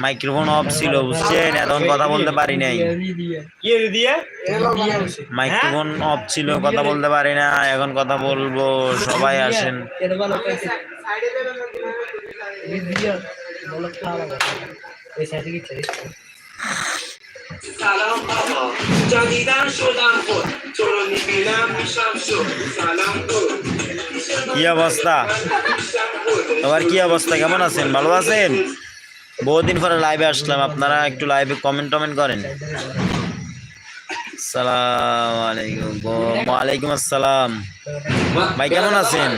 Microphone of ছিল বুঝছেন এখন কথা বলতে পারি নাই কি রে দিয়ে মাইক্রোফোন অফ ছিল কথা বলতে পারি না এখন কথা বলবো সবাই আসেন سلام آقا جدیدن شدم خود تو رو میبینم میشم شد سلام برو কি অবস্থা? তোমার কি অবস্থা? কেমন আছেন? ভালো আছেন? বহুদিন পরে লাইভে আসলাম। আপনারা একটু লাইভে কমেন্ট টমেন্ট করেন। সালাম আলাইকুম। ওয়ালাইকুম আসসালাম। ভাই, কেমন আছেন?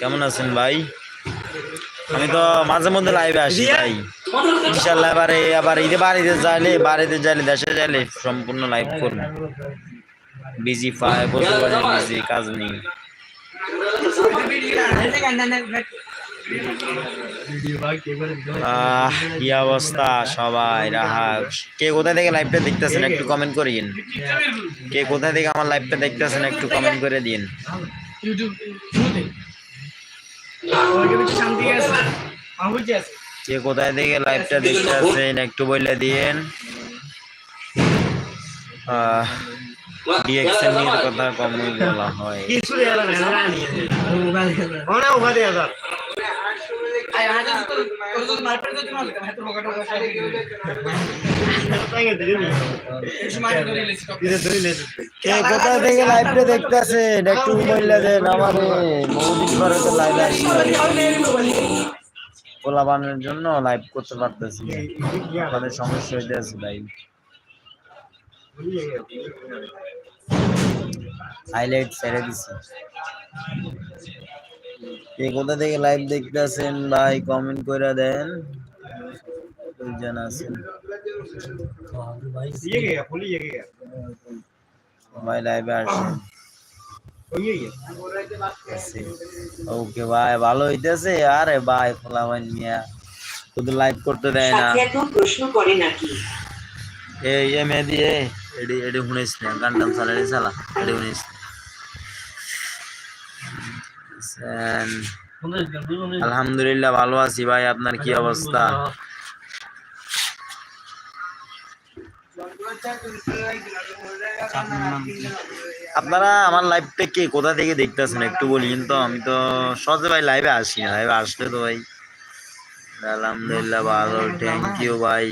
কেমন আছেন ভাই? আমি তো মাঝে মধ্যে লাইভে আসি ভাই। ইনশাল্লাহ এবারে আবার ঈদে, বাড়িতে যাইলে বাড়িতে যাইলে, দেশে যাইলে সম্পূর্ণ লাইভ করব। বিজি পায় বসে পারে বিজি কাজ নেই কি অবস্থা সবাই রাহা কে কোথা থেকে লাইভটা দেখতেছেন একটু কমেন্ট করিন কে কোথা থেকে আমার লাইভটা দেখতেছেন একটু কমেন্ট করে দিন। কে কোথায় থেকে লাইভটা দেখতেছেন একটু বলে দিন। আহ ডিএক্সএন এর কথা কমই বলা হয়। কিছু থেকে লাইভটা দেখতেছেন একটু বললে দেন আমারে বহুদিন পরে তো লাইভ আসছি পোলাবানের জন্য লাইভ করতে পারতেছি আমাদের সমস্যা হইতে আছে ভাই হাইলাইট ছেড়ে দিছি। কে কোথা থেকে লাইভ দেখতেছেন ভাই কমেন্ট করে দেন। জানা আছেন। ভাই লাইভে আসেন। আচ্ছা। ওকে ভাই ভালো হইতেছে? আরে ভাই ফলাবান মিয়া শুধু লাইভ করতে দেয় না। প্রশ্ন করে নাকি? এই এ মেয়ে দিয়ে। এডি এডি শুনিস না চালা শুনিস আলহামদুলিল্লাহ ভালো আছি ভাই, আপনার কি অবস্থা? আপনারা আমার লাইভটা কে কোথা থেকে দেখতেছেন একটু বলিন তো, আমি তো সহজে ভাই লাইভে আসি না লাইভে আসলে তো ভাই। আলহামদুলিল্লাহ ভালো থ্যাংক ইউ ভাই।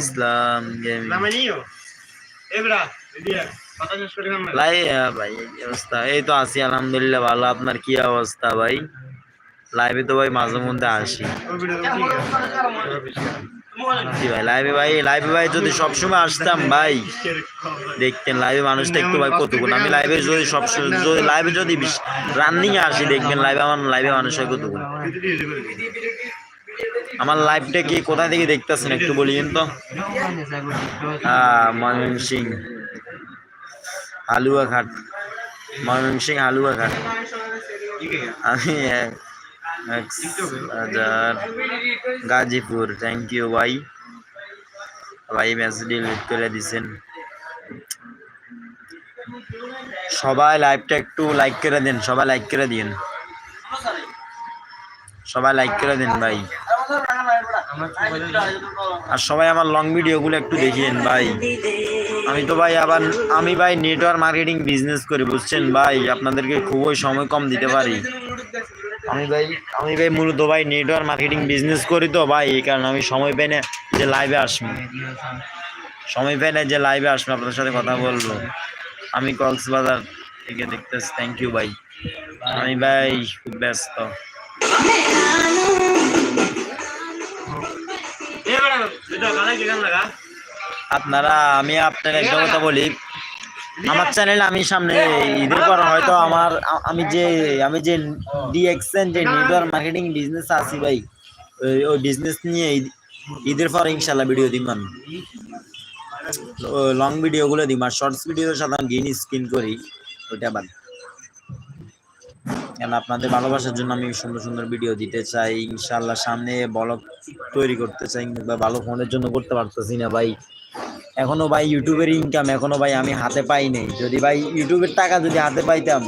ইসলাম গেমিং ভাই এই অবস্থা এই তো আছি আলহামদুলিল্লাহ ভালো। আপনার কি অবস্থা ভাই? লাইভে তো ভাই মাঝে মধ্যে আসি। জি ভাই লাইভে ভাই লাইভে ভাই যদি সবসময় আসতাম ভাই দেখতেন লাইভে মানুষটা একটু ভাই কতক্ষণ আমি লাইভে যদি সবসময় যদি লাইভে যদি রানিং এ আসি দেখবেন লাইভে আমার লাইভে মানুষ হয় কতক্ষণ আমার লাইভটা কি কোথা থেকে দেখতেছেন একটু বলিয়েন তো? ময়মন সিং হালুয়া ঘাট ময়মন সিং হালুয়া ঘাট আমি গাজীপুর। থ্যাংক ইউ ভাই। ভাই মেসেজ ডিলিট করে দিছেন। সবাই লাইভটা একটু লাইক করে দিন। সবাই লাইক করে দিন সবাই লাইক করে দিন, ভাই। আর সবাই আমার লং ভিডিও গুলো একটু দেখিয়েন, ভাই। আমি তো ভাই আবার, আমি ভাই নেটওয়ার্ক মার্কেটিং বিজনেস করি, বুঝছেন? ভাই, আপনাদেরকে খুবই সময় কম দিতে পারি। আমি ভাই আমি ভাই মূলত ভাই নেটওয়ার্ক মার্কেটিং বিজনেস করি তো ভাই, এই কারণে আমি সময় পাই না যে লাইভে আসব। সময় পাই না যে লাইভে আসব, আপনাদের সাথে কথা বলব। আমি কক্সবাজার থেকে দেখতেছি থ্যাংক ইউ ভাই। আমি ভাই, খুব ব্যস্ত। আপনারা, আমি আপনার একটা কথা বলি। আমার চ্যানেল আমি সামনে ঈদের পর হয়তো আমার, আমি যে আমি যে ডিএক্সএন যে নেটওয়ার্ক মার্কেটিং বিজনেস আছি ভাই, ওই- বিজনেস নিয়ে ঈদের পর ইনশাল্লাহ ভিডিও দিব আমি। লং ভিডিও গুলো দিই আর শর্টস ভিডিও সাধারণ গ্রিন স্ক্রিন করি, ওইটা বাদ। কেন আপনাদের ভালোবাসার জন্য আমি সুন্দর সুন্দর ভিডিও দিতে চাই? ইনশাল্লাহ সামনে ব্লগ তৈরি করতে চাই বা ভালো ফোনের জন্য করতে পারতেছি না ভাই। এখনও ভাই ইউটিউবের ইনকাম এখনও ভাই আমি হাতে পাই নাই। যদি ভাই ইউটিউবের টাকা যদি হাতে পাইতাম